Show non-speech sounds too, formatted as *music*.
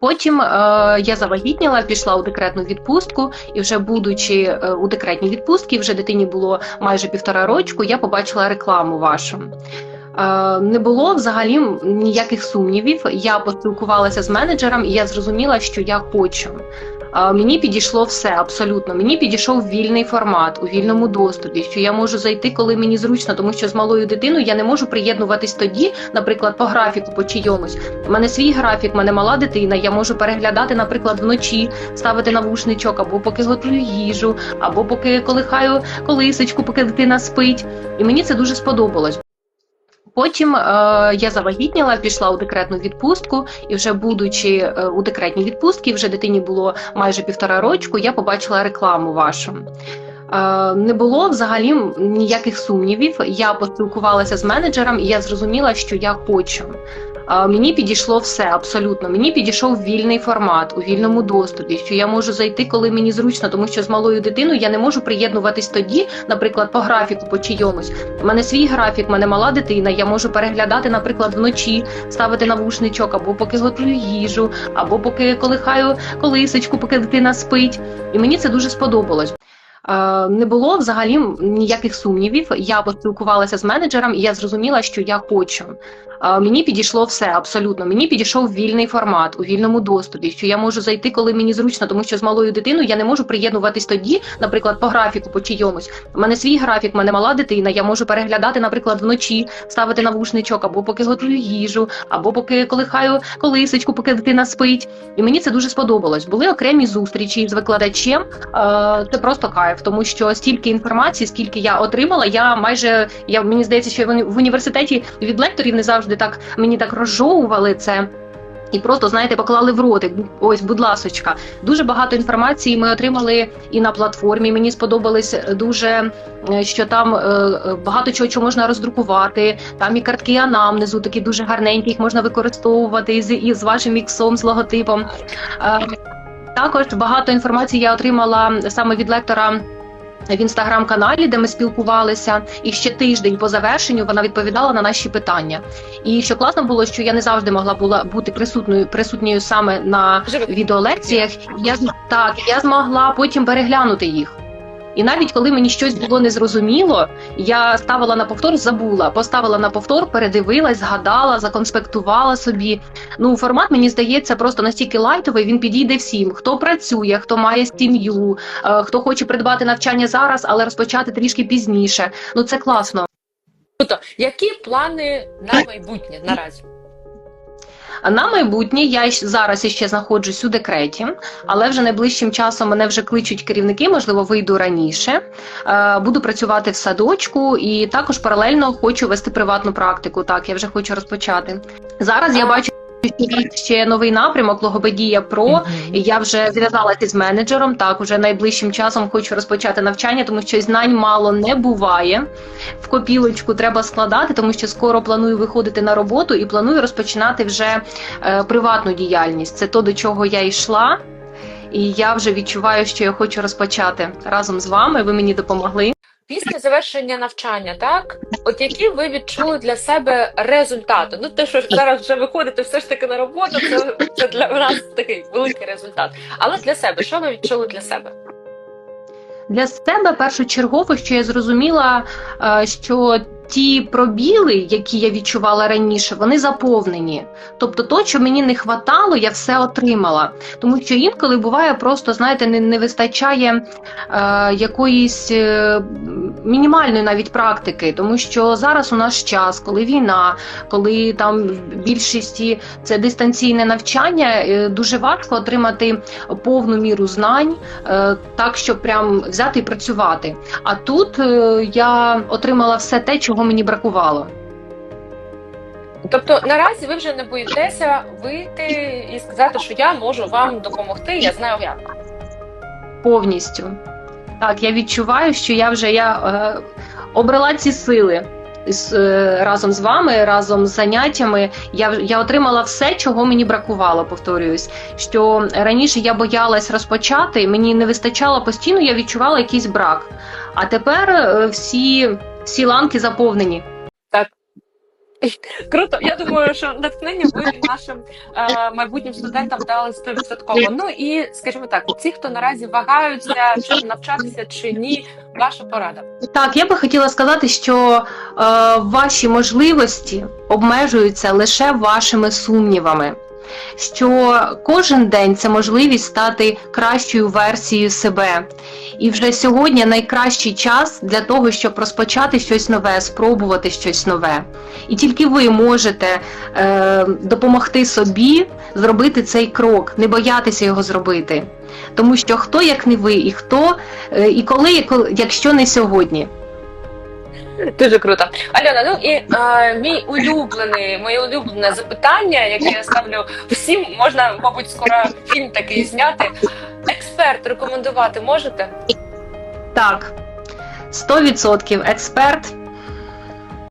Потім е, я завагітніла, пішла у декретну відпустку, і вже будучи е, у декретній відпустці, вже дитині було майже півтора рочку. Я побачила рекламу вашу. Е, Не було взагалі ніяких сумнівів. Я поспілкувалася з менеджером, і я зрозуміла, що я хочу. Мені підійшло все абсолютно. Мені підійшов вільний формат у вільному доступі, що я можу зайти, коли мені зручно, тому що з малою дитиною я не можу приєднуватись тоді, наприклад, по графіку, по чийомусь. У мене свій графік, в мене мала дитина. Я можу переглядати, наприклад, вночі, ставити навушничок, або поки готую їжу, або поки колихаю колисочку, поки дитина спить. І мені це дуже сподобалось. Потім е, я завагітніла, пішла у декретну відпустку, і вже будучи е, у декретній відпустці, вже дитині було майже півтора рочку. Я побачила рекламу вашу. Е, Не було взагалі ніяких сумнівів. Я поспілкувалася з менеджером, і я зрозуміла, що я хочу. Мені підійшло все абсолютно. Мені підійшов вільний формат у вільному доступі, що я можу зайти, коли мені зручно, тому що з малою дитиною я не можу приєднуватись тоді, наприклад, по графіку, по чийомусь. У мене свій графік, в мене мала дитина. Я можу переглядати, наприклад, вночі, ставити навушничок, або поки готую їжу, або поки колихаю колисочку, поки дитина спить. І мені це дуже сподобалось. Е, Не було взагалі ніяких сумнівів. Я поспілкувалася з менеджером, і я зрозуміла, що я хочу. Е, Мені підійшло все абсолютно. Мені підійшов вільний формат у вільному доступі, що я можу зайти, коли мені зручно, тому що з малою дитиною я не можу приєднуватись тоді, наприклад, по графіку, по чийомусь. У мене свій графік, в мене мала дитина. Я можу переглядати, наприклад, вночі, ставити навушничок, або поки готую їжу, або поки колихаю колисочку, поки дитина спить. І мені це дуже сподобалось. Були окремі зустрічі з викладачем. Е, Це просто кайф, тому що стільки інформації, скільки я отримала, я майже я мені здається, що в університеті від лекторів не завжди так мені так розжовували це. І просто знаєте, поклали в ротик. Ось, будь ласочка. Дуже багато інформації ми отримали і на платформі. Мені сподобалось дуже, е, що там е, е, багато чого чого можна роздрукувати. Там і картки анамнезу, такі дуже гарненькі, їх можна використовувати і з, і з вашим іксом, з логотипом. Також багато інформації я отримала саме від лектора. В інстаграм-каналі, де ми спілкувалися, і ще тиждень по завершенню вона відповідала на наші питання. І що класно було, що я не завжди могла була бути присутньою присутньою саме на відеолекціях. Я так я змогла потім переглянути їх. І навіть коли мені щось було незрозуміло, я ставила на повтор, забула, поставила на повтор, передивилась, згадала, законспектувала собі. Ну, формат мені здається просто настільки лайтовий. Він підійде всім, хто працює, хто має сім'ю, е, хто хоче придбати навчання зараз, але розпочати трішки пізніше. Ну це класно. Круто. Які плани на майбутнє наразі? А на майбутнє я зараз ще знаходжусь у декреті, але вже найближчим часом мене вже кличуть керівники, можливо, вийду раніше. Е, Буду працювати в садочку і також паралельно хочу вести приватну практику. Так, я вже хочу розпочати. Зараз я бачу. Ще новий напрямок Логопедія Про. І я вже зв'язалася з менеджером. Так, уже найближчим часом хочу розпочати навчання, тому що знань мало не буває. В копілочку треба складати, тому що скоро планую виходити на роботу і планую розпочинати вже е, приватну діяльність. Це то, до чого я йшла. І я вже відчуваю, що я хочу розпочати разом з вами. Ви мені допомогли. Після завершення навчання, так? От які ви відчули для себе результати? Ну, те, що зараз вже виходите все ж таки на роботу, це, це для нас такий великий результат. Але для себе, що ви відчули для себе? Для себе першочергово, що я зрозуміла, е, що ті пробіли, які я відчувала раніше, вони заповнені. Тобто, то, що мені не хватало, я все отримала. Тому що інколи буває просто, знаєте, не, не вистачає е, якоїсь е, мінімальної навіть практики, тому що зараз у нас час, коли війна, коли там більшості це дистанційне навчання, е, дуже важко отримати повну міру знань, е, так щоб прям взяти і працювати. А тут е, я отримала все те, чого мені бракувало. Тобто наразі ви вже не боїтеся вийти і сказати, що я можу вам допомогти, я знаю як. Повністю. Так, я відчуваю, що я вже я е, обрала ці сили. З, е, разом з вами, разом з заняттями, я я отримала все, чого мені бракувало. Повторююсь, що раніше я боялась розпочати, мені не вистачало постійно, я відчувала якийсь брак. А тепер е, всі, всі ланки заповнені. Так. *laughs* Круто. Я думаю, що натхнення ви нашим е, майбутнім студентам дали 100%. Ну і скажімо так, ті, хто наразі вагаються, чи навчатися чи ні, ваша порада. Так, я би хотіла сказати, що е, ваші можливості обмежуються лише вашими сумнівами. Що кожен день це можливість стати кращою версією себе. І вже сьогодні найкращий час для того, щоб розпочати щось нове, спробувати щось нове. І тільки ви можете е, допомогти собі зробити цей крок, не боятися його зробити. Тому що хто як не ви, і хто Е, І коли, і коли- якщо не сьогодні. Дуже круто. Альона, ну і е, мій улюблений, моє улюблене запитання, яке я ставлю всім, можна, мабуть, скоро фільм такий зняти. Експерт рекомендувати можете? Так, 100% експерт